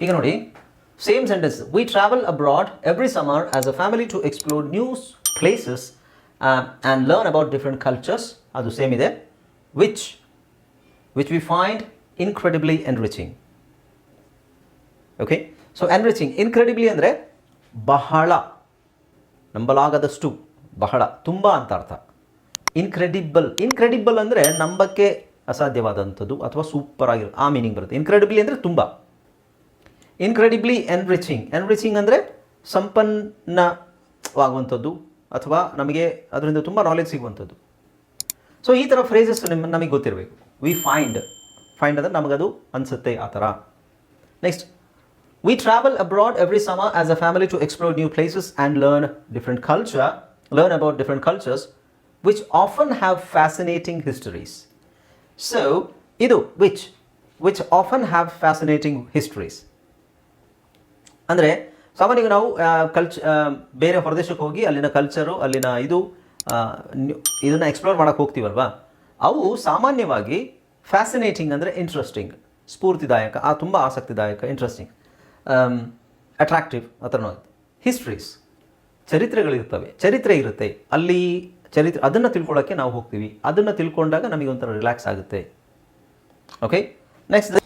ಈಗ ನೋಡಿ same sentence we travel abroad every summer as a family to explore news places and learn about different cultures ಅದು same ಇದೆ. Which which we find incredibly enriching okay so enriching incredibly ಅಂದರೆ ಬಹಳ, ನಂಬಲಾಗದಷ್ಟು ಬಹಳ, ತುಂಬ ಅಂತ ಅರ್ಥ. ಇನ್ಕ್ರೆಡಿಬಲ್ ಇನ್ಕ್ರೆಡಿಬಲ್ ಅಂದರೆ ನಂಬಕ್ಕೆ ಅಸಾಧ್ಯವಾದಂಥದ್ದು ಅಥವಾ ಸೂಪರ್ ಆಗಿರೋ ಆ ಮೀನಿಂಗ್ ಬರುತ್ತೆ. ಇನ್ಕ್ರೆಡಿಬ್ಲಿ ಅಂದರೆ ತುಂಬ. ಇನ್ಕ್ರೆಡಿಬ್ಲಿ ಎನ್ರಿಚಿಂಗ್ ಎನ್ರಿಚಿಂಗ್ ಅಂದರೆ ಸಂಪನ್ನವಾಗುವಂಥದ್ದು ಅಥವಾ ನಮಗೆ ಅದರಿಂದ ತುಂಬ ನಾಲೆಜ್ ಸಿಗುವಂಥದ್ದು. ಸೊ ಈ ಥರ ಫ್ರೇಸಸ್ ನಿಮ್ಮ ನಮಗೆ ಗೊತ್ತಿರಬೇಕು. ವಿ ಫೈಂಡ್ ಫೈಂಡ್ ಅಂದರೆ ನಮಗದು ಅನಿಸುತ್ತೆ ಆ ಥರ next we travel abroad every summer as a family to explore new places and learn different culture learn about different cultures which often have fascinating histories so ಇದು which which often have fascinating histories ಅಂದರೆ ಸಾಮಾನ್ಯವಾಗಿ ನಾವು ಕಲ್ಚ್ ಬೇರೆ ಹೊರದೇಶಕ್ಕೆ ಹೋಗಿ ಅಲ್ಲಿನ culture ಅಲ್ಲಿನ ಇದು ಇದನ್ನು ಎಕ್ಸ್ಪ್ಲೋರ್ ಮಾಡೋಕ್ಕೆ ಹೋಗ್ತೀವಲ್ವಾ? ಅವು ಸಾಮಾನ್ಯವಾಗಿ ಫ್ಯಾಸಿನೇಟಿಂಗ್ ಅಂದರೆ ಇಂಟ್ರೆಸ್ಟಿಂಗ್ ಸ್ಫೂರ್ತಿದಾಯಕ, ಆ, ತುಂಬ ಆಸಕ್ತಿದಾಯಕ ಇಂಟ್ರೆಸ್ಟಿಂಗ್ ಅಟ್ರಾಕ್ಟಿವ್ ಆ ಹಿಸ್ಟ್ರೀಸ್ ಚರಿತ್ರೆಗಳಿರ್ತವೆ ಚರಿತ್ರೆ ಇರುತ್ತೆ. ಅಲ್ಲಿ ಚರಿತ್ರೆ, ಅದನ್ನು ತಿಳ್ಕೊಳ್ಳೋಕ್ಕೆ ನಾವು ಹೋಗ್ತೀವಿ. ಅದನ್ನು ತಿಳ್ಕೊಂಡಾಗ ನಮಗೆ ಒಂಥರ ರಿಲ್ಯಾಕ್ಸ್ ಆಗುತ್ತೆ. ಓಕೆ ನೆಕ್ಸ್ಟ್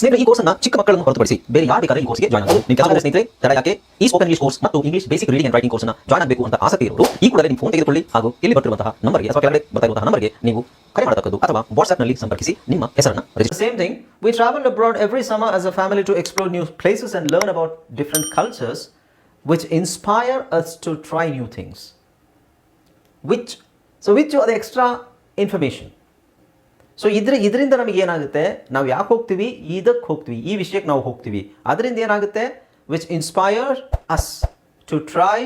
ಸ್ನೇಹಿತರೆ, ಈ ಕೋರ್ಸ್ನ ಚಿಕ್ಕ ಮಕ್ಕಳನ್ನು ಹೊರತುಪಡಿಸಿ ಬೇರೆ ಯಾರು ಬೇಕಾದ್ರೆ ಈ ಕೋರ್ಸ್ಗೆ ಜಾಯ್ನ್ ಆಗಬಹುದು ನಿಮ್ಮ ಕೆಲವು ಸ್ನೇಹಿತರೆ, ತಡ ಯಾಕೆ? ಈ ಸ್ಪೋಕನ್ ಇಂಗ್ಲಿಷ್ ಕೋರ್ಸ್ ಮತ್ತು English basic reading and writing ಕೋರ್ಸ್ನ ಜಾಯ್ನ್ ಆಗಬೇಕು ಅಂತ ಆಸಕ್ತಿ ಇರೋರು, ಈ ಕೂಡಲೇ ನಿಮ್ಮ ಫೋನ್ ತೆಗೆದುಕೊಳ್ಳಿ ಹಾಗೂ ಇಲ್ಲಿ ಬರ್ತಿರುವಂತಹ ನಂಬರ್ಗೆ ಅಥವಾ ಕೆಳಗಡೆ ಬರ್ತಾ ಇರುವಂತಹ ನಂಬರ್ಗೆ ನೀವು ಕರೆ ಮಾಡತಕ್ಕದ್ದು ಅಥವಾ ವಾಟ್ಸ್ಆಪ್ನಲ್ಲಿ ಸಂಪರ್ಕಿಸಿ ನಿಮ್ಮ ಹೆಸರನ್ನು register same thing we travel abroad every summer as a family to explore new places and learn about different cultures which inspire us to try new things which so which ಅದು ಎಕ್ಸ್ಟ್ರಾ ಇನ್ಫಾರ್ಮೇಷನ್ ಸೊ ಇದ್ರ, ಇದರಿಂದ ನಮಗೆ ಏನಾಗುತ್ತೆ? ನಾವು ಯಾಕೆ ಹೋಗ್ತೀವಿ? ಇದಕ್ಕೆ ಹೋಗ್ತೀವಿ. ಈ ವಿಷಯಕ್ಕೆ ನಾವು ಹೋಗ್ತೀವಿ. ಅದರಿಂದ ಏನಾಗುತ್ತೆ? Which inspire us to try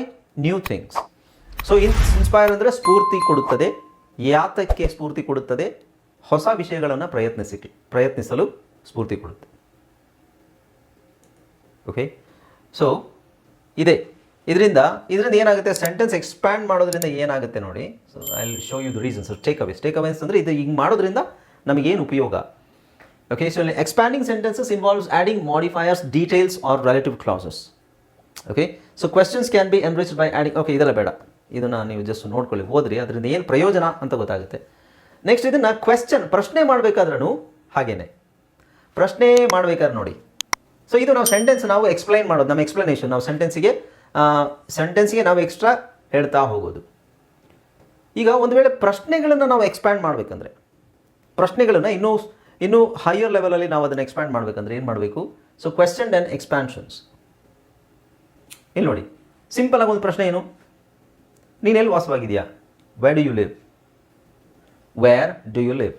new things so in inspire ಅಂದರೆ ಸ್ಫೂರ್ತಿ ಕೊಡುತ್ತದೆ, ಯಾತಕ್ಕೆ ಸ್ಫೂರ್ತಿ ಕೊಡುತ್ತದೆ, ಹೊಸ ವಿಷಯಗಳನ್ನು ಪ್ರಯತ್ನಿಸಿ, ಪ್ರಯತ್ನಿಸಲು ಸ್ಫೂರ್ತಿ ಕೊಡುತ್ತೆ. ಓಕೆ ಸೊ ಇದೆ. ಇದರಿಂದ ಇದರಿಂದ ಏನಾಗುತ್ತೆ? ಸೆಂಟೆನ್ಸ್ ಎಕ್ಸ್ಪ್ಯಾಂಡ್ ಮಾಡೋದ್ರಿಂದ ಏನಾಗುತ್ತೆ ನೋಡಿ? So I show you the reasons takeaways takeaways ಅಂದರೆ ಇದು ಹಿಂಗೆ ಮಾಡೋದ್ರಿಂದ ನಮಗೇನು ಉಪಯೋಗ? Okay so expanding sentences involves adding modifiers details or relative clauses okay so questions can be enrich by adding okay ಇದೆಲ್ಲ ಬೇಡ. ಇದನ್ನು ನೀವು ಜಸ್ಟ್ ನೋಡ್ಕೊಳ್ಳಿ ಹೋದ್ರಿ ಅದರಿಂದ ಏನು ಪ್ರಯೋಜನ ಅಂತ ಗೊತ್ತಾಗುತ್ತೆ. ನೆಕ್ಸ್ಟ್ ಇದನ್ನು ಕ್ವೆಶ್ಚನ್ ಪ್ರಶ್ನೆ ಮಾಡಬೇಕಾದ್ರೂ ಹಾಗೇನೆ. ಪ್ರಶ್ನೆ ಮಾಡಬೇಕಾದ್ರೆ ನೋಡಿ. ಸೊ ಇದು ನಾವು ಸೆಂಟೆನ್ಸ್ ನಾವು ಎಕ್ಸ್ಪ್ಲೈನ್ ಮಾಡೋದು, ನಮ್ಮ ಎಕ್ಸ್ಪ್ಲನೇಷನ್ ನಾವು ಸೆಂಟೆನ್ಸಿಗೆ ಸೆಂಟೆನ್ಸಿಗೆ ನಾವು ಎಕ್ಸ್ಟ್ರಾ ಹೇಳ್ತಾ ಹೋಗೋದು. ಈಗ ಒಂದು ವೇಳೆ ಪ್ರಶ್ನೆಗಳನ್ನು ನಾವು ಎಕ್ಸ್ಪ್ಯಾಂಡ್ ಮಾಡಬೇಕಂದ್ರೆ ಪ್ರಶ್ನೆಗಳನ್ನು ಇನ್ನೂ ಇನ್ನೂ ಹೈಯರ್ ಲೆವೆಲಲ್ಲಿ ನಾವು ಅದನ್ನು ಎಕ್ಸ್ಪ್ಯಾಂಡ್ ಮಾಡಬೇಕಂದ್ರೆ ಏನು ಮಾಡಬೇಕು? ಸೊ ಕ್ವೆಶನ್ ಆ್ಯಂಡ್ ಎಕ್ಸ್ಪ್ಯಾನ್ಷನ್ಸ್ ಇಲ್ಲಿ ನೋಡಿ. ಸಿಂಪಲ್ ಆಗಿ ಒಂದು ಪ್ರಶ್ನೆ ಏನು? ನೀನು ಎಲ್ಲಿ ವಾಸವಾಗಿದೆಯಾ? Where do you live where do you live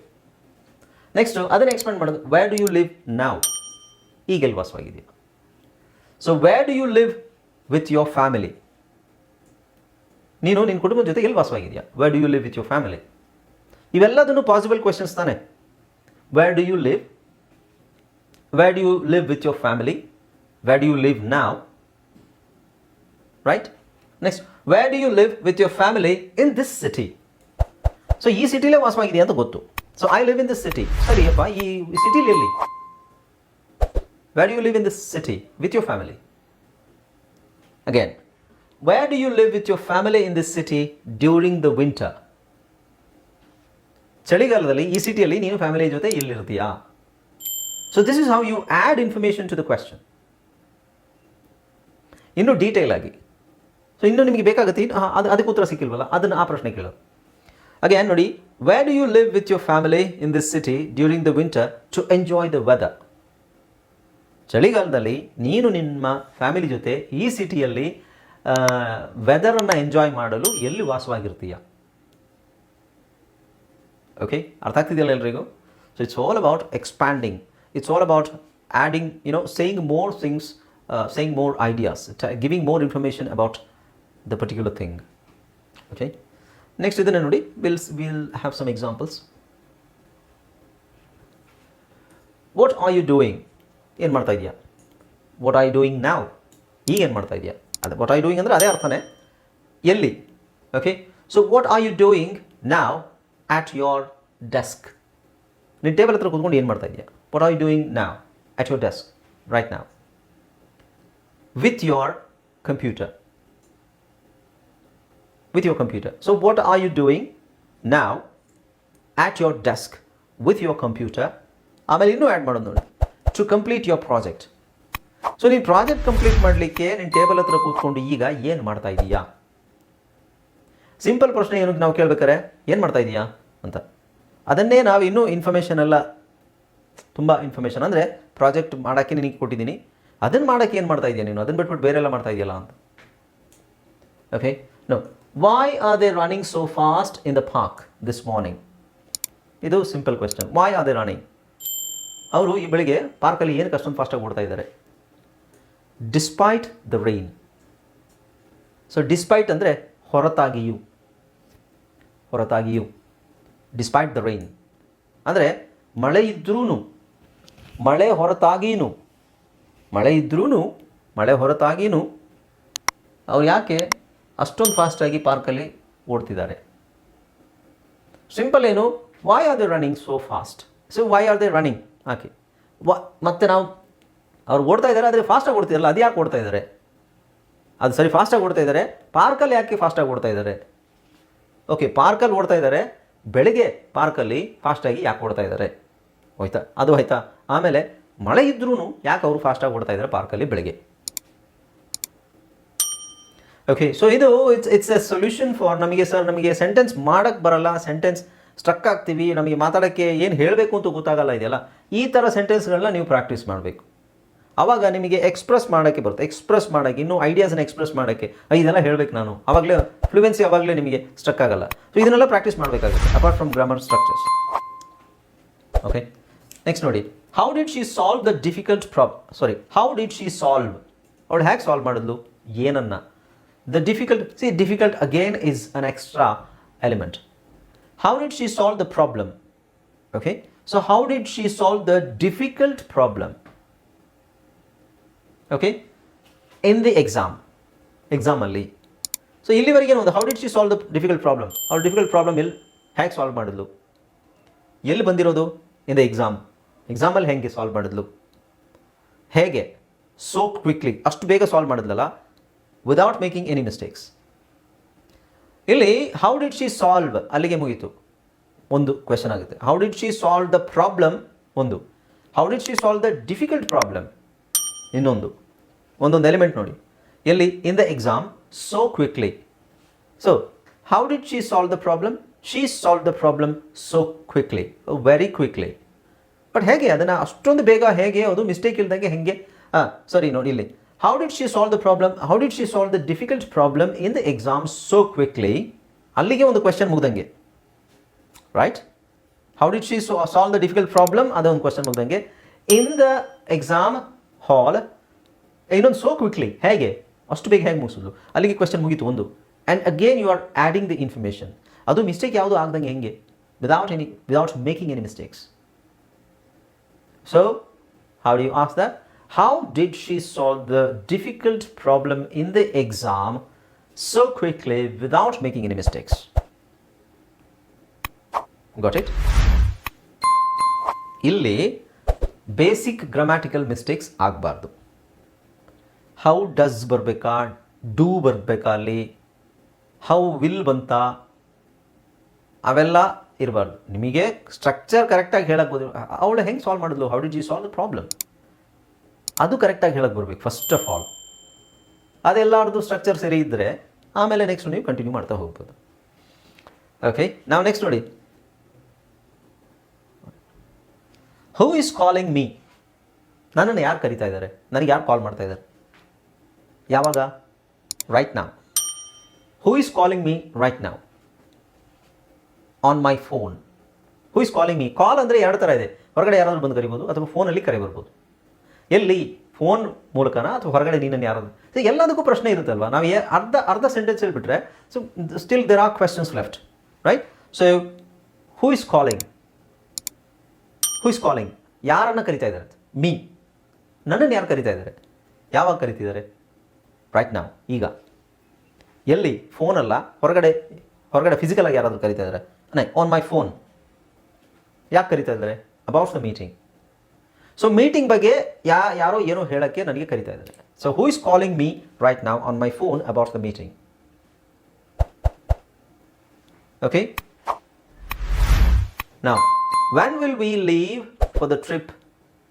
next ಅದನ್ನು ಎಕ್ಸ್ಪ್ಯಾಂಡ್ ಮಾಡೋದು. Where do you live now ಈಗ ಎಲ್ಲಿ ವಾಸವಾಗಿದೆಯಾ? So where do you live with your family ನೀನು ನಿನ್ನ ಕುಟುಂಬದ ಜೊತೆ ಎಲ್ಲಿ ವಾಸವಾಗಿದೆಯಾ? Where do you live with your family ಇವೆಲ್ಲದನ್ನು possible questions ತಾನೆ where do you live where do you live with your family where do you live now right next where do you live with your family in this city so ಈ ಸಿಟಿಲೇ ವಾಸವಾಗಿದೆಯಾ ಅಂತ ಗೊತ್ತು so I live in this city ಸರಿಯಪ್ಪ ಈ ಸಿಟಿಲಿ ಎಲ್ಲಿ where do you live in this city with your family again where do you live with your family in this city during the winter ಚಳಿಗಾಲದಲ್ಲಿ ಈ ಸಿಟಿಯಲ್ಲಿ ನೀನು ಫ್ಯಾಮಿಲಿ ಜೊತೆ ಇಲ್ಲಿರ್ತೀಯಾ so this is how you add information to the question ಇನ್ನೂ detail ಆಗಿ. So ಇನ್ನೂ ನಿಮಗೆ ಬೇಕಾಗುತ್ತೆ ಅದು, ಅದಕ್ಕೆ ಉತ್ತರ ಸಿಕ್ಕಿಲ್ವಲ್ಲ? ಅದನ್ನು ಆ ಪ್ರಶ್ನೆ ಕೇಳೋದು ಅಗೇನ್ ನೋಡಿ where do you live with your family in this city during the winter to enjoy the weather ಚಳಿಗಾಲದಲ್ಲಿ ನೀನು ನಿಮ್ಮ ಫ್ಯಾಮಿಲಿ ಜೊತೆ ಈ ಸಿಟಿಯಲ್ಲಿ ವೆದರನ್ನು ಎಂಜಾಯ್ ಮಾಡಲು ಎಲ್ಲಿ ವಾಸವಾಗಿರ್ತೀಯ? ಓಕೆ ಅರ್ಥ ಆಗ್ತಿದೆಯಲ್ಲ ಎಲ್ರಿಗೂ? So it's all about expanding it's all about adding you know saying more things saying more ideas giving more information about the particular thing okay next ಇದನ್ನು ನೋಡಿ. Will will have some examples what are you doing ಏನು ಮಾಡ್ತಾ ಇದೆಯಾ? What I doing ನಾವ್ ಈಗ ಏನು ಮಾಡ್ತಾ ಇದೆಯಾ? ಅದು ವಾಟ್ ಐ ಡೂಯಿಂಗ್ ಅಂದರೆ ಅದೇ ಅರ್ಥನೇ. ಎಲ್ಲಿ? Okay so what are you doing now at your desk ನೀನು ಟೇಬಲ್ ಹತ್ರ ಕೂತ್ಕೊಂಡು ಏನು ಮಾಡ್ತಾ ಇದೆಯಾ what are you doing now at your desk right now with your computer with your computer. So, what are you doing now? At your desk with your computer? ಆಮೇಲೆ ಇನ್ನೂ add ಮಾಡೋದು ನೋಡಿ. To complete your project so ನೀನು project complete ಮಾಡಲಿಕ್ಕೆ ನೀನು table ಹತ್ರ ಕೂತ್ಕೊಂಡು ಈಗ ಏನು ಮಾಡ್ತಾ ಇದೀಯಾ? ಸಿಂಪಲ್ ಪ್ರಶ್ನೆ ಏನಕ್ಕೆ ನಾವು ಕೇಳ್ಬೇಕಾರೆ ಏನು ಮಾಡ್ತಾ ಇದೀಯಾ ಅಂತ. ಅದನ್ನೇ ನಾವು ಇನ್ನೂ ಇನ್ಫಾರ್ಮೇಷನ್ ಎಲ್ಲ ತುಂಬ ಇನ್ಫಾರ್ಮೇಷನ್ ಅಂದರೆ ಪ್ರಾಜೆಕ್ಟ್ ಮಾಡೋಕ್ಕೆ ನಿನಗೆ ಕೊಟ್ಟಿದ್ದೀನಿ. ಅದನ್ನು ಮಾಡೋಕ್ಕೆ ಏನು ಮಾಡ್ತಾ ಇದೆಯಾ ನೀನು? ಅದನ್ನು ಬಿಟ್ಬಿಟ್ಟು ಬೇರೆ ಎಲ್ಲ ಮಾಡ್ತಾ ಇದೆಯಲ್ಲ ಅಂತ. Okay no why are they running so fast in the park this morning ಇದು simple question why are they running ಅವರು ಈ ಬೆಳಿಗ್ಗೆ ಪಾರ್ಕಲ್ಲಿ ಏನು ಕಷ್ಟ ಫಾಸ್ಟಾಗಿ ಓಡ್ತಾ ಇದ್ದಾರೆ? Despite the rain so despite ಅಂದರೆ ಹೊರತಾಗಿಯೂ ಹೊರತಾಗಿಯೂ ಡಿಸ್ಪೈಟ್ ದ ರೈನ್ ಅಂದರೆ, ಮಳೆ ಇದ್ರೂ ಮಳೆ ಹೊರತಾಗಿಯೂ ಮಳೆ ಇದ್ರೂ ಮಳೆ ಹೊರತಾಗಿಯೂ ಅವ್ರು ಯಾಕೆ ಅಷ್ಟೊಂದು ಫಾಸ್ಟಾಗಿ ಪಾರ್ಕಲ್ಲಿ ಓಡ್ತಿದ್ದಾರೆ? ಸಿಂಪಲ್ ಏನು why are they running so fast so why are they running ಹಾಕಿ ವ ಮತ್ತು ನಾವು, ಅವ್ರು ಓಡ್ತಾ ಇದ್ದಾರೆ, ಆದರೆ ಫಾಸ್ಟಾಗಿ ಓಡ್ತಿರಲ್ಲ ಅದು ಯಾಕೆ ಓಡ್ತಾ ಇದ್ದಾರೆ? ಅದು ಸರಿ ಫಾಸ್ಟಾಗಿ ಓಡ್ತಾ ಇದ್ದಾರೆ. ಪಾರ್ಕಲ್ಲಿ ಯಾಕೆ ಫಾಸ್ಟಾಗಿ ಓಡ್ತಾ ಇದ್ದಾರೆ? ಓಕೆ ಪಾರ್ಕಲ್ಲಿ ಓಡ್ತಾ ಇದ್ದಾರೆ. ಬೆಳಗ್ಗೆ ಪಾರ್ಕಲ್ಲಿ ಫಾಸ್ಟಾಗಿ ಯಾಕೆ ಓಡ್ತಾ ಇದ್ದಾರೆ? ಹೋಯ್ತಾ? ಅದು ಆಯ್ತಾ ಆಮೇಲೆ ಮಳೆ ಇದ್ರೂ ಯಾಕೆ ಅವರು ಫಾಸ್ಟಾಗಿ ಓಡ್ತಾ ಇದ್ದಾರೆ ಪಾರ್ಕಲ್ಲಿ ಬೆಳಗ್ಗೆ? ಓಕೆ ಸೊ ಇದು it's it's a solution for ನಮಗೆ ಸರ್ ನಮಗೆ ಸೆಂಟೆನ್ಸ್ ಮಾಡೋಕ್ಕೆ ಬರಲ್ಲ ಸೆಂಟೆನ್ಸ್ ಸ್ಟ್ರಕ್ ಆಗ್ತೀವಿ, ನಮಗೆ ಮಾತಾಡೋಕ್ಕೆ ಏನು ಹೇಳಬೇಕು ಅಂತ ಗೊತ್ತಾಗಲ್ಲ ಇದೆಯಲ್ಲ? ಈ ಥರ ಸೆಂಟೆನ್ಸ್ಗಳನ್ನ ನೀವು ಪ್ರಾಕ್ಟೀಸ್ ಮಾಡಬೇಕು. ಆವಾಗ ನಿಮಗೆ ಎಕ್ಸ್ಪ್ರೆಸ್ ಮಾಡೋಕ್ಕೆ ಬರುತ್ತೆ. ಎಕ್ಸ್ಪ್ರೆಸ್ ಮಾಡೋಕ್ಕೆ, ಇನ್ನೂ ಐಡಿಯಾಸನ್ನ ಎಕ್ಸ್ಪ್ರೆಸ್ ಮಾಡೋಕ್ಕೆ. ಇದೆಲ್ಲ ಹೇಳಬೇಕು ನಾನು. ಆವಾಗಲೇ ಫ್ಲೂಯೆನ್ಸಿ ಆವಾಗಲೇ ನಿಮಗೆ ಸ್ಟ್ರಕ್ ಆಗಲ್ಲ. ಸೊ ಇದನ್ನೆಲ್ಲ ಪ್ರಾಕ್ಟೀಸ್ ಮಾಡಬೇಕಾಗುತ್ತೆ apart from grammar structures okay next ನೋಡಿ. How did she solve the difficult prob sorry how did she solve ಅವಳು ಹೇಗೆ ಸಾಲ್ವ್ ಮಾಡಿದ್ಲು? ಏನನ್ನ? The difficult see difficult again is an extra element how did she solve the problem okay so how did she solve the difficult problem okay in the exam ಎಕ್ಸಾಮಲ್ಲಿ so ಇಲ್ಲಿವರೆಗೆ ಒಂದು how did she solve the difficult problem ಅವ್ರ difficult problem ಎಲ್ಲಿ ಹೇಗೆ solve ಮಾಡಿದ್ಲು? ಎಲ್ಲಿ ಬಂದಿರೋದು? ಇನ್ the exam ಎಕ್ಸಾಮಲ್ಲಿ ಹೇಗೆ ಸಾಲ್ವ್ ಮಾಡಿದ್ಲು? ಹೇಗೆ? ಸೋ ಕ್ವಿಕ್ಲಿ ಅಷ್ಟು ಬೇಗ ಸಾಲ್ವ್ ಮಾಡಿದ್ಲಲ್ಲ? ವಿದೌಟ್ ಮೇಕಿಂಗ್ ಎನಿ ಮಿಸ್ಟೇಕ್ಸ್ ಇಲ್ಲಿ ಹೌ ಡಿಡ್ ಶಿ ಸಾಲ್ವ್ ಅಲ್ಲಿಗೆ ಮುಗೀತು. ಒಂದು ಕ್ವೆಶನ್ ಆಗುತ್ತೆ. How did she solve the problem ಒಂದು. How did she solve the difficult problem ಇನ್ನೊಂದು, ಒಂದೊಂದು ಎಲಿಮೆಂಟ್ ನೋಡಿ. ಎಲ್ಲಿ in the exam so quickly so how did she solve the problem she solve the problem so quickly very quickly but ಹೇಗೆ? ಅದನ್ನು ಅಷ್ಟೊಂದು ಬೇಗ ಹೇಗೆ? ಅದು ಮಿಸ್ಟೇಕ್ ಇಲ್ದಂಗೆ ಹೇಗೆ? ಹಾಂ ಸರಿ ನೋಡಿ ಇಲ್ಲಿ. How did she solve the problem how did she solve the difficult problem in the exam so quickly ಅಲ್ಲಿಗೆ ಒಂದು question ಮುಗ್ದಂಗೆ. Right how did she solve the difficult problem ಅದೊಂದು question ಮುಗ್ದಂಗೆ. In the exam hall. ಇನ್ನೊಂದು so quickly ಹೇಗೆ? ಅಷ್ಟು ಬೇಗ ಹೇಗೆ ಮುಗಿಸೋದು ಅಲ್ಲಿಗೆ question ಮುಗೀತು ಒಂದು. And again you are adding the information ಅದು ಮಿಸ್ಟೇಕ್ ಯಾವುದು ಆಗ್ದಂಗೆ ಹೆಂಗೆ? Without any without making any mistakes so how do you ask the how did she solve the difficult problem in the exam so quickly without making any mistakes. Got it? ಇಲ್ಲಿ basic grammatical mistakes ಆಗಬಾರ್ದು. How does ಬರಬೇಕಾ? Do ಬರಬೇಕಾ ಅಲ್ಲಿ? How will ಬಂತ? ಅವೆಲ್ಲ ಇರಬಾರ್ದು. ನಿಮಗೆ structure ಕರೆಕ್ಟಾಗಿ ಹೇಳಕ್ಕೆ ಅವಳು ಹೆಂಗೆ ಸಾಲ್ವ್ ಮಾಡಿದ್ಲು? How did you solve the problem ಅದು ಕರೆಕ್ಟಾಗಿ ಹೇಳಕ್ಕೆ ಬರಬೇಕು ಫಸ್ಟ್ ಆಫ್ ಆಲ್ ಅದೆಲ್ಲರದು ಸ್ಟ್ರಕ್ಚರ್ ಸರಿ ಇದ್ದರೆ ಆಮೇಲೆ ನೆಕ್ಸ್ಟ್ ನೀವು ಕಂಟಿನ್ಯೂ ಮಾಡ್ತಾ ಹೋಗ್ಬೋದು. ಓಕೆ ನಾವು ನೆಕ್ಸ್ಟ್ ನೋಡಿ. ಹೂ ಇಸ್ ಕಾಲಿಂಗ್ ಮೀ ನನ್ನನ್ನು ಯಾರು ಕರಿತಾ ಇದ್ದಾರೆ? ನನಗೆ ಯಾರು ಕಾಲ್ ಮಾಡ್ತಾ ಇದ್ದಾರೆ? ಯಾವಾಗ? Right now who is calling me right now on my phone who is calling me call ಅಂದರೆ ಎರಡು ಥರ ಇದೆ. ಹೊರಗಡೆ ಯಾರಾದರೂ ಬಂದು ಕರಿಬೋದು ಅಥವಾ ಫೋನಲ್ಲಿ ಕರೆ ಬರ್ಬೋದು. ಎಲ್ಲಿ? ಫೋನ್ ಮೂಲಕನ ಅಥವಾ ಹೊರಗಡೆ ನೀನನ್ನು ಯಾರಾದರೂ? ಸೊ ಎಲ್ಲದಕ್ಕೂ ಪ್ರಶ್ನೆ ಇರುತ್ತಲ್ವ ನಾವು ಅರ್ಧ ಅರ್ಧ ಸೆಂಟೆನ್ಸ್ ಹೇಳಿಬಿಟ್ರೆ so still there are questions left right so who is calling who is calling ಯಾರನ್ನು ಕರಿತಾ ಇದ್ದಾರೆ? ಮೀ ನನ್ನನ್ನು ಯಾರು ಕರಿತಾ ಇದ್ದಾರೆ? ಯಾವಾಗ ಕರಿತಿದ್ದಾರೆ? ರೈಟ್ ನಾವು ಈಗ. ಎಲ್ಲಿ? ಫೋನಲ್ಲ ಹೊರಗಡೆ ಹೊರಗಡೆ ಫಿಸಿಕಲ್ ಆಗಿ ಯಾರಾದರೂ ಕರಿತಾ ಇದ್ದಾರೆ? ನೈ ಆನ್ ಮೈ ಫೋನ್ ಯಾಕೆ ಕರಿತಾ ಇದ್ದಾರೆ? About the meeting so meeting ಬಗ್ಗೆ ಯಾ ಯಾರೋ ಏನೋ ಹೇಳೋಕ್ಕೆ ನನಗೆ ಕರಿತಾ ಇದ್ದಾರೆ. So who is calling me right now on my phone about the meeting okay Now, when will we leave for the trip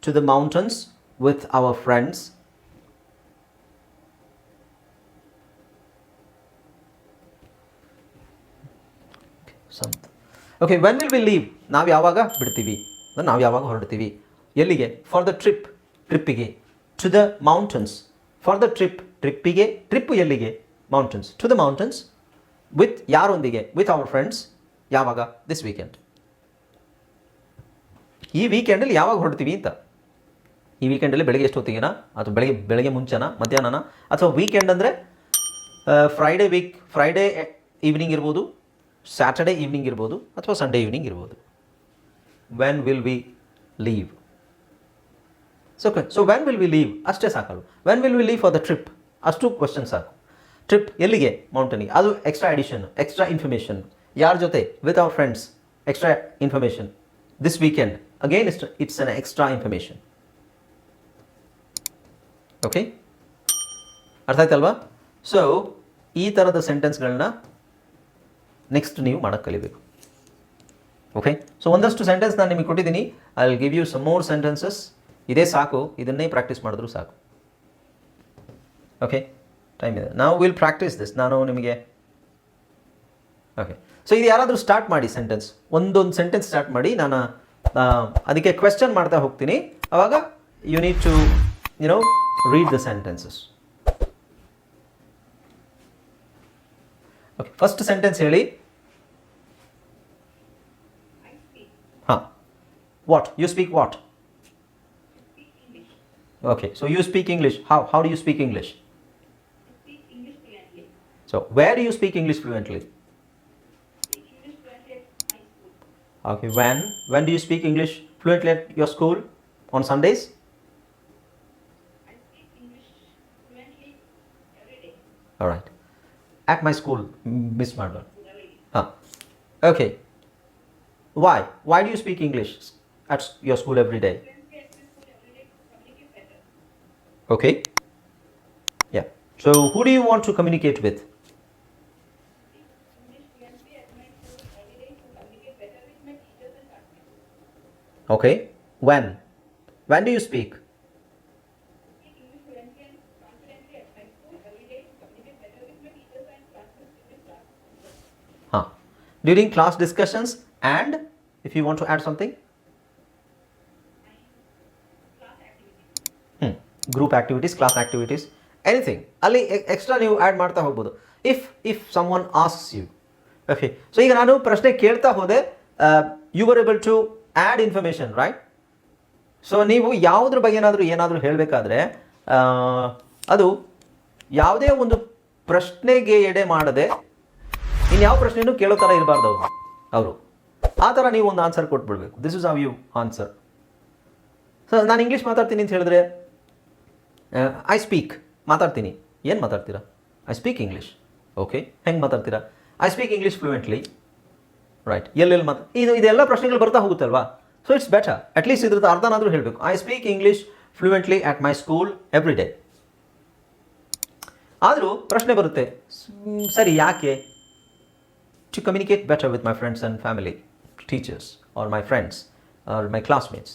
to the mountains with our friends? Something. Okay, when will we leave? ನಾವು ಯಾವಾಗ ಬಿಡ್ತೀವಿ? ಅಂದ್ರೆ ನಾವು ಯಾವಾಗ ಹೊರಡ್ತೀವಿ? ಎಲ್ಲಿಗೆ? For the trip ಟ್ರಿಪ್ಪಿಗೆ to the mountains for the trip ಟ್ರಿಪ್ಪಿಗೆ ಟ್ರಿಪ್ ಎಲ್ಲಿಗೆ? Mountains to the mountains with ಯಾರೊಂದಿಗೆ? ವಿತ್ ಅವರ್ ಫ್ರೆಂಡ್ಸ್ ಯಾವಾಗ? ದಿಸ್ ವೀಕೆಂಡ್ ಈ ವೀಕೆಂಡಲ್ಲಿ ಯಾವಾಗ ಹೊರಡ್ತೀವಿ ಅಂತ? ಈ ವೀಕೆಂಡಲ್ಲಿ ಬೆಳಗ್ಗೆ ಎಷ್ಟು ಹೊತ್ತಿಗೆನಾ? ಅಥವಾ ಬೆಳಗ್ಗೆ ಬೆಳಗ್ಗೆ ಮುಂಚೆನಾ? ಮಧ್ಯಾಹ್ನನ? ಅಥವಾ ವೀಕೆಂಡ್ ಅಂದರೆ ಫ್ರೈಡೇ ವೀಕ್ ಫ್ರೈಡೇ ಈವ್ನಿಂಗ್ ಇರ್ಬೋದು ಸ್ಯಾಟರ್ಡೇ ಈವ್ನಿಂಗ್ ಇರ್ಬೋದು, ಅಥವಾ ಸಂಡೇ ಈವ್ನಿಂಗ್ ಇರ್ಬೋದು. When will we leave so so when will we leave ಅಷ್ಟೇ ಸಾಕಲ್ಲ when will we leave for the trip ಅಷ್ಟು ಕ್ವಶನ್ ಸಾಕು. ಟ್ರಿಪ್ ಎಲ್ಲಿಗೆ? ಮೌಂಟನಿಗೆ ಅದು ಎಕ್ಸ್ಟ್ರಾ ಎಡಿಷನ್ ಎಕ್ಸ್ಟ್ರಾ ಇನ್ಫಾರ್ಮೇಷನ್ ಯಾರ ಜೊತೆ? With our friends extra information this weekend again it's, it's an extra information okay ಅರ್ಥ ಆಯ್ತಲ್ವಾ ಸೊ ಈ ಥರದ ಸೆಂಟೆನ್ಸ್ಗಳನ್ನ ನೆಕ್ಸ್ಟ್ ನೀವು ಮಾಡೋಕ್ಕೆ ಕಲಿಬೇಕು. ಓಕೆ ಸೊ ಒಂದಷ್ಟು ಸೆಂಟೆನ್ಸ್ ನಾನು ನಿಮಗೆ ಕೊಟ್ಟಿದ್ದೀನಿ. I will give you some more sentences ಇದೇ ಸಾಕು. ಇದನ್ನೇ ಪ್ರಾಕ್ಟೀಸ್ ಮಾಡಿದ್ರು ಸಾಕು. ಓಕೆ ಟೈಮ್ ಇದೆ. ನಾವು ವಿಲ್ ಪ್ರಾಕ್ಟೀಸ್ ದಿಸ್ ನಾನು ನಿಮಗೆ ಓಕೆ ಸೊ ಇದು ಯಾರಾದರೂ ಸ್ಟಾರ್ಟ್ ಮಾಡಿ ಸೆಂಟೆನ್ಸ್ ಒಂದೊಂದು ಸೆಂಟೆನ್ಸ್ ಸ್ಟಾರ್ಟ್ ಮಾಡಿ ನಾನು ಅದಕ್ಕೆ ಕ್ವೆಶ್ಚನ್ ಮಾಡ್ತಾ ಹೋಗ್ತೀನಿ. ಅವಾಗ you need to you know read the sentences okay first sentence ಹೇಳಿ. ಹಾಂ. What you speak what okay so you speak English how how do you speak English. So where you speak English fluently Okay, when when do you speak English fluently at your school? On Sundays? I speak English fluently every day. All right. At my school, Miss day. Huh. Ah. Okay. Why? Why do you speak English at your school every day? Fluently at my school every day to communicate better. Okay. Yeah. So who do you want to communicate with? Okay. When? When do you speak? Speak English fluently and confidently at my school every day to communicate better with my teachers and classmates in my class. Huh. During class discussions and if you want to add something? Class activities. ಹ್ಞೂ group activities class activities anything ಅಲ್ಲಿ extra ನೀವು add ಮಾಡ್ತಾ ಹೋಗ್ಬೋದು if if someone asks you okay so ಈಗ ನಾನು ಪ್ರಶ್ನೆ ಕೇಳ್ತಾ ಹೋದೆ you were able to Add information right so ನೀವು ಯಾವುದ್ರ ಬಗ್ಗೆ ಏನಾದರೂ ಏನಾದರೂ ಹೇಳಬೇಕಾದ್ರೆ ಅದು ಯಾವುದೇ ಒಂದು ಪ್ರಶ್ನೆಗೆ ಎಡೆ ಮಾಡದೆ ಇನ್ಯಾವ ಪ್ರಶ್ನೆಯೂ ಕೇಳೋ ಥರ ಇರಬಾರ್ದು ಅವರು. ಅವರು. ಆ ಥರ ನೀವು ಒಂದು answer ಕೊಟ್ಬಿಡ್ಬೇಕು. This is how you answer so ನಾನು ಇಂಗ್ಲೀಷ್ ಮಾತಾಡ್ತೀನಿ ಅಂತ ಹೇಳಿದ್ರೆ ಐ ಸ್ಪೀಕ್ ಮಾತಾಡ್ತೀನಿ. ಏನು ಮಾತಾಡ್ತೀರಾ? ಐ ಸ್ಪೀಕ್ ಇಂಗ್ಲೀಷ್ ಓಕೆ ಹೆಂಗೆ ಮಾತಾಡ್ತೀರಾ? I speak English fluently right ಎಲ್ಲೆಲ್ಲಿ ಮಾತು ಇದು ಇದೆಲ್ಲ ಪ್ರಶ್ನೆಗಳು ಬರ್ತಾ ಹೋಗುತ್ತಲ್ವಾ? So it's better at least ಇದ್ರದ್ದು ಅರ್ಧನಾದರೂ ಹೇಳಬೇಕು. I speak English fluently at my school every day ಆದರೂ ಪ್ರಶ್ನೆ ಬರುತ್ತೆ. ಸರಿ, ಯಾಕೆ? To communicate better with my friends and family teachers or my friends or my classmates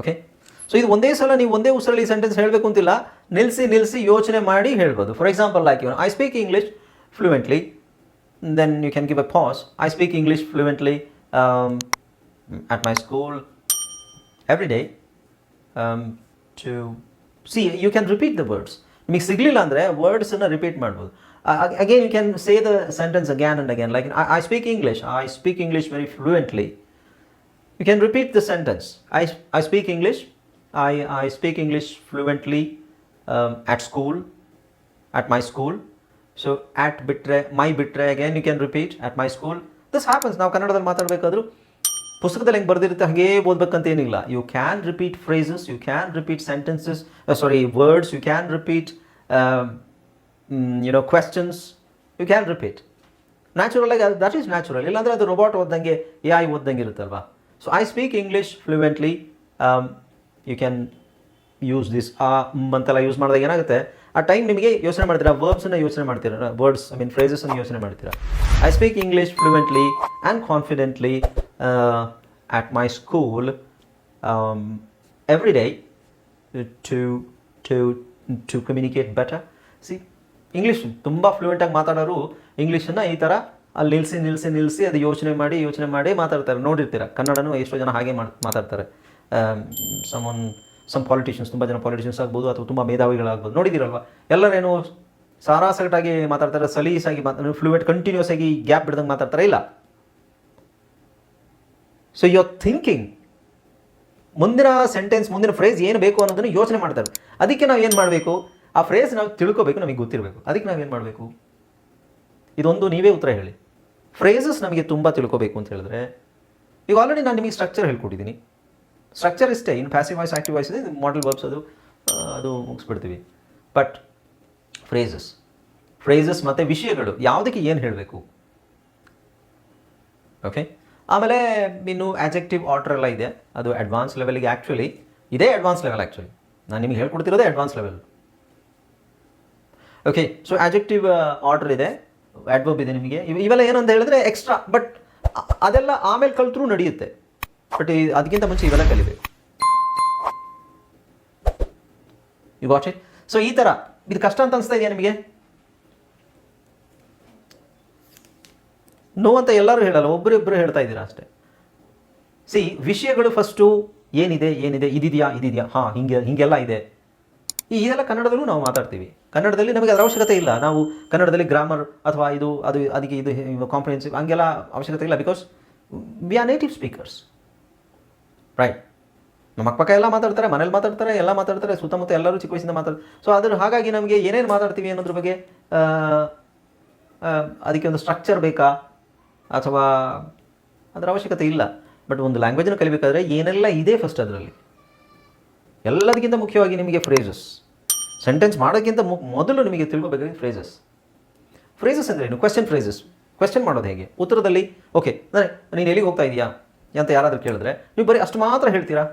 okay so ಇದು ಒಂದೇ ಸಲ ನೀವು ಒಂದೇ ಉಸಿರಲ್ಲಿ ಸೆಂಟೆನ್ಸ್ ಹೇಳಬೇಕು ಅಂತಿಲ್ಲ. ನಿಲ್ಲಿಸಿ ನಿಲ್ಲಿಸಿ ಯೋಚನೆ ಮಾಡಿ ಹೇಳ್ಬೋದು. For example like you I speak English fluently then you can give a pause I speak English fluently at my school every day to see you can repeat the words ನಿಮಗೆ ಸಿಗಲಿಲ್ಲ ಅಂದರೆ ವರ್ಡ್ಸನ್ನು ರಿಪೀಟ್ ಮಾಡ್ಬೋದು. Again you can say the sentence again and again like I speak English I speak English very fluently You can repeat the sentence. I, I speak English. I, I speak English fluently um, at school, at my school. So, at my ಬಿಟ್ರೆ again you can repeat repeat my school this happens ನಾವು ಕನ್ನಡದಲ್ಲಿ ಮಾತಾಡಬೇಕಾದ್ರೂ ಪುಸ್ತಕದಲ್ಲಿ ಹೆಂಗೆ ಬರೆದಿರುತ್ತೆ ಹಾಗೇ ಓದ್ಬೇಕಂತ ಏನಿಲ್ಲ. You can repeat phrases you can repeat sentences sorry words you can repeat you know questions you can repeat natural ಆಗಿ ದಟ್ ಈಸ್ ನ್ಯಾಚುರಲ್ ಇಲ್ಲಾಂದರೆ ಅದು ರೋಬೋಟ್ ಓದ್ದಂಗೆ ಎ ಐ ಓದ್ದಂಗೆ ಇರುತ್ತಲ್ವಾ? So I speak English fluently you can use this ಆ ಅಂತೆಲ್ಲ use ಮಾಡಿದಾಗ ಏನಾಗುತ್ತೆ? ಆ ಟೈಮ್ ನಿಮಗೆ ಯೋಚನೆ ಮಾಡ್ತೀರಾ? ವರ್ಬ್ಸನ್ನು ಯೋಚನೆ ಮಾಡ್ತೀರಾ? ವರ್ಡ್ಸ್ ಐ ಮೀನ್ ಫ್ರೇಸಸನ್ನು ಯೋಚನೆ ಮಾಡ್ತೀರಾ? I speak English fluently and confidently at my school every day to to to communicate better see English ತುಂಬ ಫ್ಲೂಯೆಂಟಾಗಿ ಮಾತಾಡೋರು ಇಂಗ್ಲೀಷನ್ನು ಈ ಥರ ಅಲ್ಲಿ ನಿಲ್ಲಿಸಿ ನಿಲ್ಲಿಸಿ ನಿಲ್ಲಿಸಿ ಅದು ಯೋಚನೆ ಮಾಡಿ ಯೋಚನೆ ಮಾಡಿ ಮಾತಾಡ್ತಾರೆ. ನೋಡಿರ್ತೀರ? ಕನ್ನಡನೂ ಎಷ್ಟೋ ಜನ ಹಾಗೆ ಮಾತಾಡ್ತಾರೆ. ಸಮ್ ಒನ್ ಸಮ್ ಪಾಲಿಟಿಷಿಯನ್ಸ್ ತುಂಬ ಜನ ಪಾಲಿಟಿಷಿಯನ್ಸ್ ಆಗ್ಬೋದು ಅಥವಾ ತುಂಬ ಮೇಧಾವಿಗಳಾಗ್ಬೋದು. ನೋಡಿದಿರಲ್ವ? ಎಲ್ಲರೇನು ಸಾರಾಸಗಟಾಗಿ ಮಾತಾಡ್ತಾರೆ, ಸಲೀಸಾಗಿ ಮಾತಾಡ್ತಾರೆ ಫ್ಲೂಯೆಟ್ ಕಂಟಿನ್ಯೂಸ್ ಆಗಿ ಗ್ಯಾಪ್ ಬಿಡ್ದಂಗೆ ಮಾತಾಡ್ತಾರೆ. ಇಲ್ಲ. ಸೊ ಯು ಥಿಂಕಿಂಗ್ ಮುಂದಿನ ಸೆಂಟೆನ್ಸ್ ಮುಂದಿನ ಫ್ರೇಸ್ ಏನು ಬೇಕು ಅನ್ನೋದನ್ನು ಯೋಚನೆ ಮಾಡ್ತಾರೆ. ಅದಕ್ಕೆ ನಾವು ಏನು ಮಾಡಬೇಕು? ಆ ಫ್ರೇಸ್ ನಾವು ತಿಳ್ಕೋಬೇಕು, ನಮಗೆ ಗೊತ್ತಿರಬೇಕು. ಅದಕ್ಕೆ ನಾವು ಏನು ಮಾಡಬೇಕು? ಇದೊಂದು ನೀವೇ ಉತ್ತರ ಹೇಳಿ. ಫ್ರೇಸಸ್ ನಮಗೆ ತುಂಬ ತಿಳ್ಕೋಬೇಕು ಅಂತ ಹೇಳಿದ್ರೆ, ಈಗ ಆಲ್ರೆಡಿ ನಾನು ನಿಮಗೆ ಸ್ಟ್ರಕ್ಚರ್ ಹೇಳ್ಕೊಟ್ಟಿದ್ದೀನಿ ಸ್ಟ್ರಕ್ಚರ್ ಇಷ್ಟೇ ಇನ್ನು ಪ್ಯಾಸಿವ್ ವಾಯ್ಸ್ ಆಕ್ಟಿವ್ ವಾಯ್ಸ್ ಇದೆ ಮಾಡಲ್ ವರ್ಬ್ಸ್ ಅದು ಅದು ಮುಗಿಸ್ಬಿಡ್ತೀವಿ. ಬಟ್ ಫ್ರೇಸಸ್ ಫ್ರೇಸಸ್ ಮತ್ತು ವಿಷಯಗಳು, ಯಾವುದಕ್ಕೆ ಏನು ಹೇಳಬೇಕು? ಓಕೆ ಆಮೇಲೆ ಇನ್ನು ಆಜೆಕ್ಟಿವ್ ಆರ್ಡರ್ ಎಲ್ಲ ಇದೆ. ಅದು ಅಡ್ವಾನ್ಸ್ ಲೆವೆಲ್ಗೆ ಆ್ಯಕ್ಚುಲಿ ಇದೇ ಅಡ್ವಾನ್ಸ್ ಲೆವೆಲ್ ಆ್ಯಕ್ಚುಲಿ ನಾನು ನಿಮಗೆ ಹೇಳ್ಕೊಡ್ತಿರೋದೇ advance level okay so adjective order ಇದೆ. ಆಡ್ವರ್ಬ್ ಇದೆ ನಿಮಗೆ. ಇವ್- ಇವೆಲ್ಲ ಏನಂತ ಹೇಳಿದ್ರೆ ಎಕ್ಸ್ಟ್ರಾ ಬಟ್ ಅದೆಲ್ಲ ಆಮೇಲೆ ಕಲ್ತ್ರೂ ನಡೆಯುತ್ತೆ. ಬಟ್ ಅದಕ್ಕಿಂತ ಮುಂಚೆ ಇವೆಲ್ಲ ಕಲಿಬೇಕು. ಯು ವಾಚ್ ಇಟ್ ಸೊ ಈ ಥರ ಇದು ಕಷ್ಟ ಅಂತ ಅನಿಸ್ತಾ ಇದೆಯಾ ನಿಮಗೆ? ನೋ ಅಂತ ಎಲ್ಲರೂ ಹೇಳಲ್ಲ ಒಬ್ಬರಿಬ್ಬರು ಹೇಳ್ತಾ ಇದ್ದೀರಾ ಅಷ್ಟೇ. ಸಿ ವಿಷಯಗಳು ಫಸ್ಟು ಏನಿದೆ ಏನಿದೆ, ಇದಿದೆಯಾ ಇದಿದೆಯಾ? ಹಾಂ, ಹಿಂಗೆ, ಹಿಂಗೆಲ್ಲ ಇದೆ. ಈ, ಇದೆಲ್ಲ ಕನ್ನಡದಲ್ಲೂ ನಾವು ಮಾತಾಡ್ತೀವಿ. ಕನ್ನಡದಲ್ಲಿ ನಮಗೆ ಅದರ ಅವಶ್ಯಕತೆ ಇಲ್ಲ. ನಾವು ಕನ್ನಡದಲ್ಲಿ ಗ್ರಾಮರ್ ಅಥವಾ ಇದು, ಅದು, ಅದಕ್ಕೆ ಇದು ಕಾಂಪ್ರಿಹೆನ್ಸಿವ್ ಹಂಗೆಲ್ಲ ಅವಶ್ಯಕತೆ ಇಲ್ಲ because we are native speakers right ನಮ್ಮ ಅಕ್ಕಪಕ್ಕ ಎಲ್ಲ ಮಾತಾಡ್ತಾರೆ, ಮನೇಲಿ ಮಾತಾಡ್ತಾರೆ, ಎಲ್ಲ ಮಾತಾಡ್ತಾರೆ, ಸುತ್ತಮುತ್ತ ಎಲ್ಲರೂ ಚಿಕ್ಕ ವಯಸ್ಸಿಂದ ಮಾತಾಡ್ತಾರೆ ಸೊ ಅದ್ರ ಹಾಗಾಗಿ ನಮಗೆ ಏನೇನು ಮಾತಾಡ್ತೀವಿ ಅನ್ನೋದ್ರ ಬಗ್ಗೆ ಅದಕ್ಕೆ ಒಂದು ಸ್ಟ್ರಕ್ಚರ್ ಬೇಕಾ? ಅಥವಾ ಅದರ ಅವಶ್ಯಕತೆ ಇಲ್ಲ. ಬಟ್ ಒಂದು ಲ್ಯಾಂಗ್ವೇಜನ್ನು ಕಲಿಬೇಕಾದ್ರೆ ಏನೆಲ್ಲ ಇದೆ ಫಸ್ಟ್ ಅದರಲ್ಲಿ? ಎಲ್ಲದಕ್ಕಿಂತ ಮುಖ್ಯವಾಗಿ ನಿಮಗೆ ಫ್ರೇಸಸ್ ಸೆಂಟೆನ್ಸ್ ಮಾಡೋಕ್ಕಿಂತ ಮೊದಲು ನಿಮಗೆ ತಿಳ್ಕೊಬೇಕಾದ್ರೆ ಫ್ರೇಸಸ್ ಫ್ರೇಸಸ್ ಅಂದರೆ ಏನು? ಕ್ವೆಶನ್ ಫ್ರೇಸಸ್ ಕ್ವೆಶನ್ ಮಾಡೋದು ಹೇಗೆ? ಉತ್ತರದಲ್ಲಿ ಓಕೆ ಅಂದರೆ ನೀನು ಎಲ್ಲಿಗೆ ಹೋಗ್ತಾ ಇದೀಯಾ? ಅಂತ ಯಾರಾದರೂ ಕೇಳಿದ್ರೆ ನೀವು ಬರೀ ಅಷ್ಟು ಮಾತ್ರ ಹೇಳ್ತೀರಾ?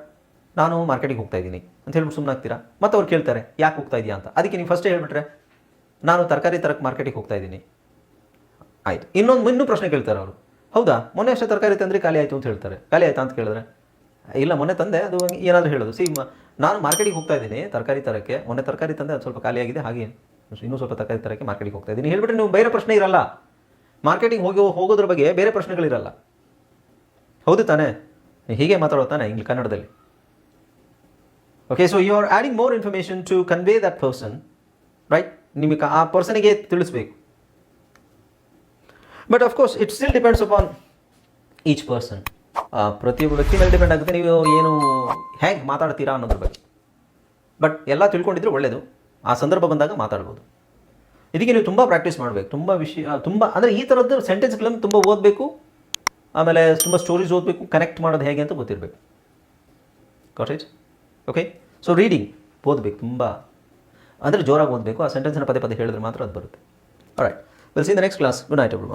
ನಾನು ಮಾರ್ಕೆಟಿಗೆ ಹೋಗ್ತಾ ಇದ್ದೀನಿ ಅಂತ ಹೇಳ್ಬಿಟ್ಟು ಸುಮ್ಮನೆ ಆಗ್ತೀರಾ? ಮತ್ತೆ ಅವ್ರು ಕೇಳ್ತಾರೆ, ಯಾಕೆ ಹೋಗ್ತಾ ಇದೆಯಾ ಅಂತ. ಅದಕ್ಕೆ ನೀವು ಫಸ್ಟೇ ಹೇಳ್ಬಿಟ್ರೆ, ನಾನು ತರಕಾರಿ ತರಕ್ಕೆ ಮಾರ್ಕೆಟಿಗೆ ಹೋಗ್ತಾ ಇದ್ದೀನಿ. ಆಯ್ತು. ಇನ್ನೊಂದು ಇನ್ನೂ ಪ್ರಶ್ನೆ ಕೇಳ್ತಾರೆ ಅವರು. ಹೌದಾ? ಮೊನ್ನೆ ಅಷ್ಟೇ ತರಕಾರಿ ತಂದರೆ ಖಾಲಿ ಆಯಿತು ಅಂತ ಹೇಳ್ತಾರೆ. ಖಾಲಿ ಆಯಿತಾ ಅಂತ ಕೇಳಿದ್ರೆ? ಇಲ್ಲ, ಮೊನ್ನೆ ತಂದೆ, ಅದು ಏನಾದರೂ ಹೇಳೋದು. ಸಿ ನಾನು ಮಾರ್ಕೆಟಿಗೆ ಹೋಗ್ತಾ ಇದ್ದೀನಿ, ತರಕಾರಿ ತರಕ್ಕೆ. ಮೊನ್ನೆ ತರಕಾರಿ ತಂದೆ, ಅದು ಸ್ವಲ್ಪ ಖಾಲಿ ಆಗಿದೆ ಹಾಗೆ ಇನ್ನೂ ಸ್ವಲ್ಪ ತರಕಾರಿ ತರಕ್ಕೆ ಮಾರ್ಕೆಟಿಗೆ ಹೋಗ್ತಾ ಇದ್ದೀನಿ. ಹೇಳ್ಬಿಟ್ರೆ ನೀವು ಬೇರೆ ಪ್ರಶ್ನೆ ಇರಲ್ಲ. ಮಾರ್ಕೆಟಿಂಗ್ ಹೋಗಿ, ಹೋಗೋದ್ರ ಬಗ್ಗೆ ಬೇರೆ ಪ್ರಶ್ನೆಗಳಿರಲ್ಲ. ಹೌದು ತಾನೇ. ಹೀಗೆ ಮಾತಾಡೋ ತಾನೆ ಇಂಗ್ಲಿ ಕನ್ನಡದಲ್ಲಿ. Okay so you are adding more information to convey that person right ನಿಮಗೆ ಆ ಪರ್ಸನಿಗೆ ತಿಳಿಸ್ಬೇಕು. But of course it still depends upon each person ಪ್ರತಿಯೊಬ್ಬ ವ್ಯಕ್ತಿ ಮೇಲೆ ಡಿಪೆಂಡ್ ಆಗುತ್ತೆ. ನೀವು ಏನು ಹೇಗೆ ಮಾತಾಡ್ತೀರಾ ಅನ್ನೋದ್ರ ಬಗ್ಗೆ. ಬಟ್ ಎಲ್ಲ ತಿಳ್ಕೊಂಡಿದ್ರೆ ಒಳ್ಳೆಯದು ಆ ಸಂದರ್ಭ ಬಂದಾಗ ಮಾತಾಡ್ಬೋದು. ಇದಕ್ಕೆ ನೀವು ತುಂಬ ಪ್ರಾಕ್ಟೀಸ್ ಮಾಡಬೇಕು. ತುಂಬ ವಿಷಯ, ತುಂಬ, ಅಂದರೆ ಈ ಥರದ್ದು ಸೆಂಟೆನ್ಸ್ಗಳನ್ನು ತುಂಬ ಓದಬೇಕು. ಆಮೇಲೆ ತುಂಬ ಸ್ಟೋರೀಸ್ ಓದಬೇಕು ಕನೆಕ್ಟ್ ಮಾಡೋದು ಹೇಗೆ ಅಂತ ಗೊತ್ತಿರಬೇಕು. ಕಾಟೇಜ್ ಓಕೆ ಸೊ ರೀಡಿಂಗ್ ಓದಬೇಕು ತುಂಬ. ಅಂದರೆ ಜೋರಾಗಿ ಓದಬೇಕು, ಆ ಸೆಂಟೆನ್ಸನ್ನು ಪದೇ ಪದೇ ಹೇಳಿದ್ರೆ ಮಾತ್ರ ಅದು ಬರುತ್ತೆ. Right will see the next class good night every